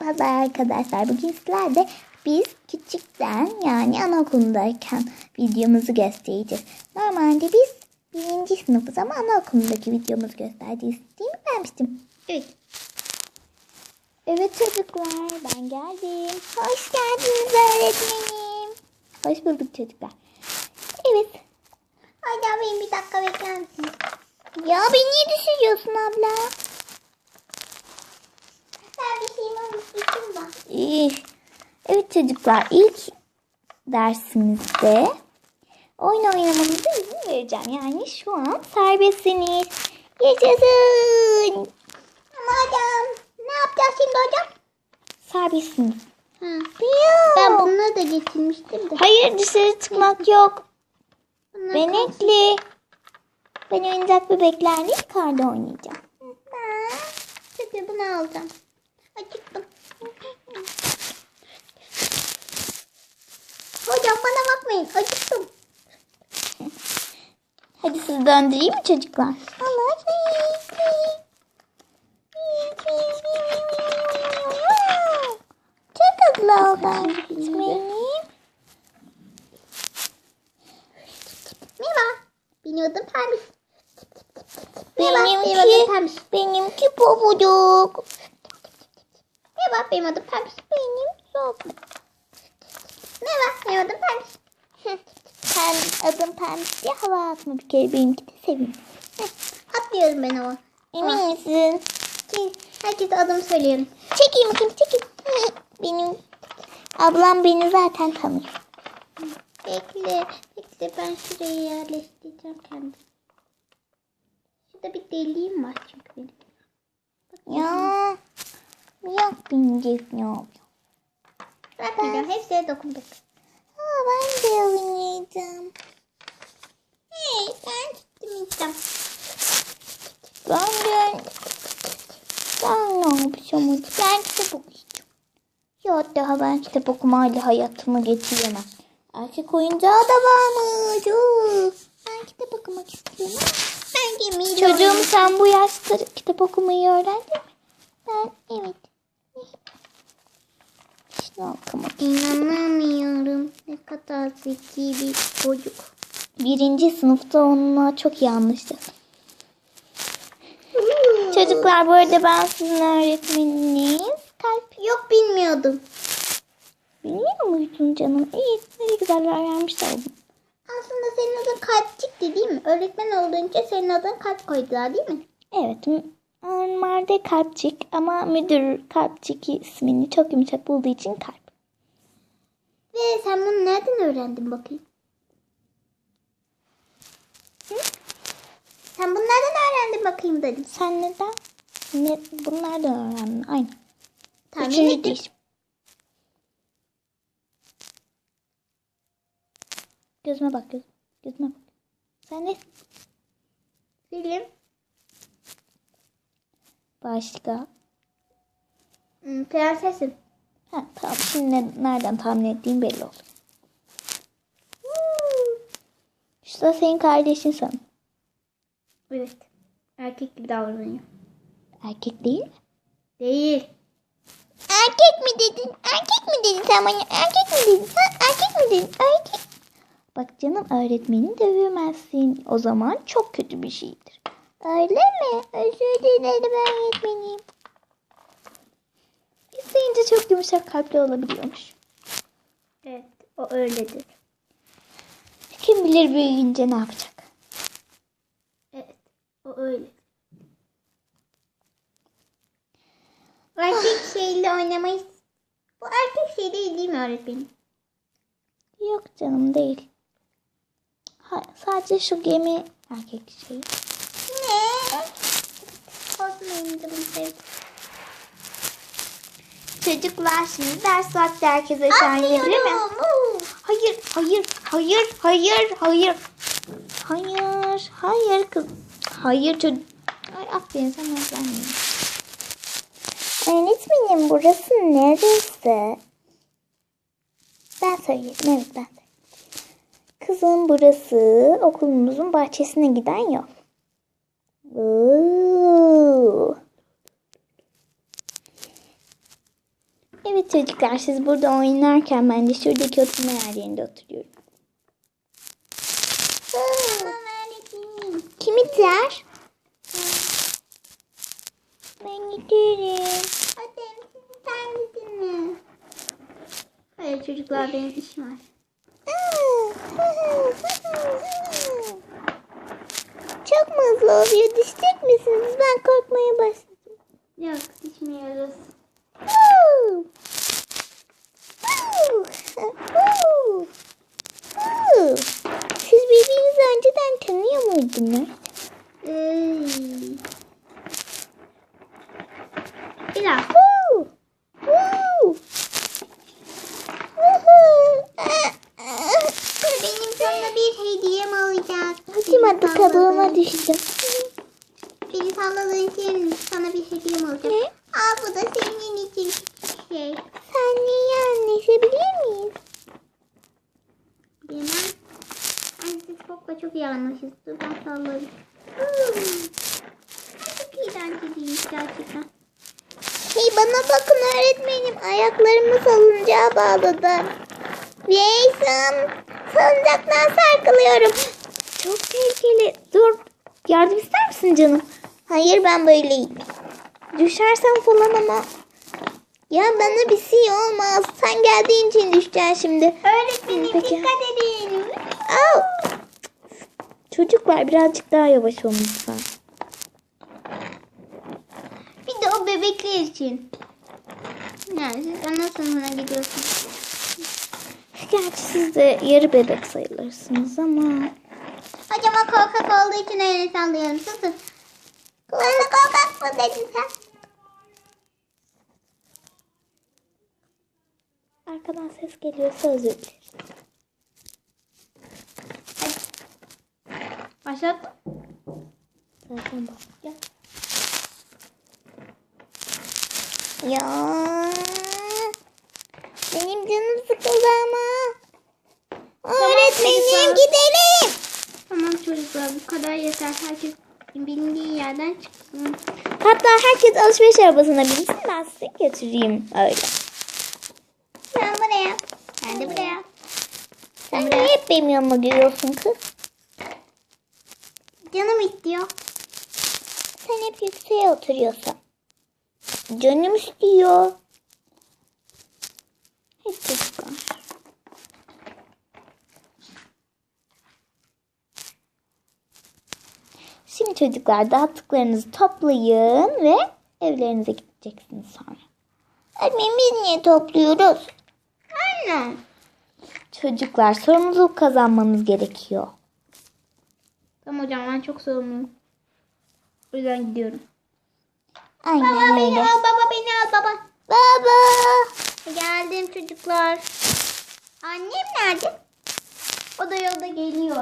Merhabalar arkadaşlar. Bugün sizlerle biz küçükten yani anaokulundayken videomuzu göstereceğiz. Normalde biz birinci sınıfız ama anaokulundaki videomuzu göstereceğiz. Değil mi demiştim? Evet. Evet çocuklar ben geldim. Hoş geldiniz öğretmenim. Hoş bulduk çocuklar. Evet. Hadi benim bir dakika bekler misin? Ya beni niye düşürüyorsun abla? Ben bir şeyimi unutmuşum da. İyi. Evet çocuklar ilk dersimizde oyun oynamanıza izin vereceğim. Yani şu an serbestsiniz. Yaşasın. Ama hocam ne yapacağız şimdi hocam? Serbestsiniz. Ha. Yok. Ben bunları da getirmiştim de. Hayır dışarı çıkmak yok. Bunlar kalsın. Benekli. Ben oyuncak bebeklerle yukarıda oynayacağım. Hadi bunu alacağım. Acıktım. Hocam bana bakmayın. Acıktım. Hadi sizi döndüreyim mi çocuklar? Allah Çok hızlı oldu benim. Merhaba. Benim adım Pembiş. Merhaba. Benimki, Pembiş. benimki pofuduk. Merhaba. Benim adım Pembiş. Benim çok. Merhaba. Benim adım Pembiş. Pem, adım Pembiş diye hava atma bir kere benimki de sevin. Atlıyorum ben ama. Emin misin? Ki herkese adımı söyleyelim. Çekeyim bakayım çekeyim. Benim ablam beni zaten tanır. Bekle. Bekle ben şuraya yerleştireceğim kendim. Şurada bir deliğim var çünkü benim. Ya. Yok binecek ne oluyor? Bırakmayacağım. Hepsine dokunduk. Aa, ben de oynayacağım. Hey ben tuttum içeceğim. Ben de ben ne yapacağım? Ben kitap okuyacağım. Ya daha ben kitap okumayla hayatımı geçiremem. Erkek oyuncağı da varmış. Oo. Ben kitap okumak istiyorum. Ben gemiyle Çocuğum sen bu yaşta kitap okumayı öğrendin mi? Ben evet. Okumak. İnanamıyorum. Ne kadar zeki bir çocuk. Birinci sınıfta onunla çok iyi anlaştık. Çocuklar bu arada ben sizin öğretmeniniz. Kalp Yok bilmiyordum. bilmiyor muydun canım? İyi ne güzel öğrenmişler oldum. Aslında senin adın kalpçikti değil mi? Öğretmen olduğunca senin adın kalp koydular değil mi? Evet normalde kalpçik ama müdür kalpçik ismini çok yumuşak bulduğu için kalp. Ve sen bunu nereden öğrendin bakayım? Hı? Sen bunu nereden öğrendin bakayım dedim. Sen neden? Ne, bunlar da öğrendin. Aynı. Tahmin Üçüncü ettim. değişim. Gözüme bak göz, gözüme bak. Sen ne? Film. Başka. Hmm, prensesim. Ha tamam şimdi ne- nereden tahmin ettiğim belli oldu. Da senin kardeşin sanırım. Evet. Erkek gibi davranıyor. Erkek değil mi? Değil. Erkek mi dedin? Erkek mi dedin sen bana? Erkek mi dedin? Ha, erkek mi dedin? Erkek. Bak canım öğretmeni dövemezsin. O zaman çok kötü bir şeydir. Öyle mi? Özür dilerim öğretmenim. İsteyince çok yumuşak kalpli olabiliyormuş. Evet. O öyledir. Kim bilir büyüyünce ne yapacak? Evet. O öyle. Erkek şeyle oynamayı... Bu erkek şey değil değil mi öğretmenim? Yok canım değil. Ha, sadece şu gemi erkek şeyi. Sevdim. Çocuklar şimdi ders vakti herkese şahinebilir mi? Hayır, hayır, hayır, hayır, hayır. Hayır, hayır kız. Hayır çocuk. Ay aferin sen öğrenmeyin. Öğretmenim burası neresi? Ben söyleyeyim, evet ben. Kızım burası okulumuzun bahçesine giden yol. Evet çocuklar siz burada oynarken ben de şuradaki oturma yerlerinde oturuyorum. Kim iter? Ben giderim. Hadi sen gidin? Hayır çocuklar benim işim var. Çok mu hızlı oluyor? Düşecek misiniz? Ben korkmaya başladım. Yok düşmüyoruz. Siz birbirinizi önceden tanıyor muydunuz? Ey. Biraz. Woo! Woo! Woohoo! Benim sana bir hediyem olacak. Hadi hadi kabuğuma düştüm. Beni salladığın için sana bir hediyem olacak. Ne? Al bu da senin için şey. Senle anlaşabilir miyiz? Bilmem. Ay siz Fok'la çok iyi anlaşırız. Dur ben sallarım. Çok eğlenceliymiş gerçekten. Hey bana bakın öğretmenim. Ayaklarımı salıncağa bağladım. Jason salıncaktan sarkılıyorum. Çok tehlikeli. Dur yardım ister misin canım? Hayır ben böyleyim. Düşersem falan ama. Ya bana bir şey olmaz. Sen geldiğin için düşeceksin şimdi. Öğretmenim Peki. dikkat edin. Çocuklar birazcık daha yavaş olun lütfen. Bir de o bebekler için. Yani siz ana sınıfına gidiyorsunuz. Gerçi siz de yarı bebek sayılırsınız ama. Hocam o korkak olduğu için öyle sallıyorum. Susun. Bana korkak mı dedin sen? Arkadan ses geliyorsa özür dileriz. Başlattım. Zaten bak. Ya. Benim canım sıkıldı ama. Öğretmenim çocuklar. gidelim. Tamam çocuklar bu kadar yeter. Herkes bildiği yerden çıksın. Hatta herkes alışveriş arabasına binsin ben sizi götüreyim öyle. Sen buraya. Ben de buraya. Sen niye hep benim yanıma geliyorsun kız? Canım istiyor. Sen hep yükseğe oturuyorsun. Canım istiyor. Hep çocuklar. Şimdi çocuklar dağıttıklarınızı toplayın ve evlerinize gideceksiniz sonra. Öğretmenim biz niye topluyoruz? Aynen. Çocuklar sorumluluk kazanmanız gerekiyor. Tamam hocam ben çok sorumluyum. O yüzden gidiyorum. Aynen Baba beni öyle. al baba beni al baba. Baba. Geldim çocuklar. Annem nerede? O da yolda geliyor.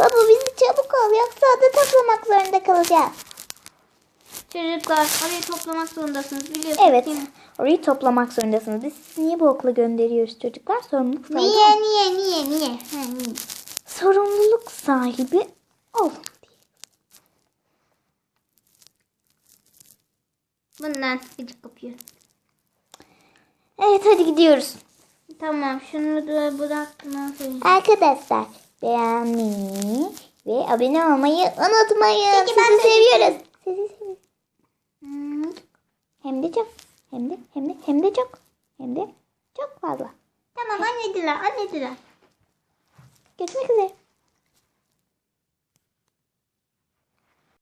Baba bizi çabuk ol yoksa ada toplamak zorunda kalacağız. Çocuklar orayı toplamak zorundasınız biliyorsunuz Evet. değil mi? Orayı toplamak zorundasınız. Biz sizi niye bu okula gönderiyoruz çocuklar? Sorumluluk sahibi. Niye niye niye niye? Ha, niye? Sorumluluk sahibi olun diye. Bundan gıcık kapıyor. Evet hadi gidiyoruz. Tamam şunu da bıraktım. Arkadaşlar beğenmeyi ve abone olmayı unutmayın. Peki, ben Sizi seviyoruz. Sizi seviyoruz. Hmm. Hem de çok. Hem de hem de hem de çok. Hem de çok fazla. Tamam annediler annediler. Görüşmek üzere.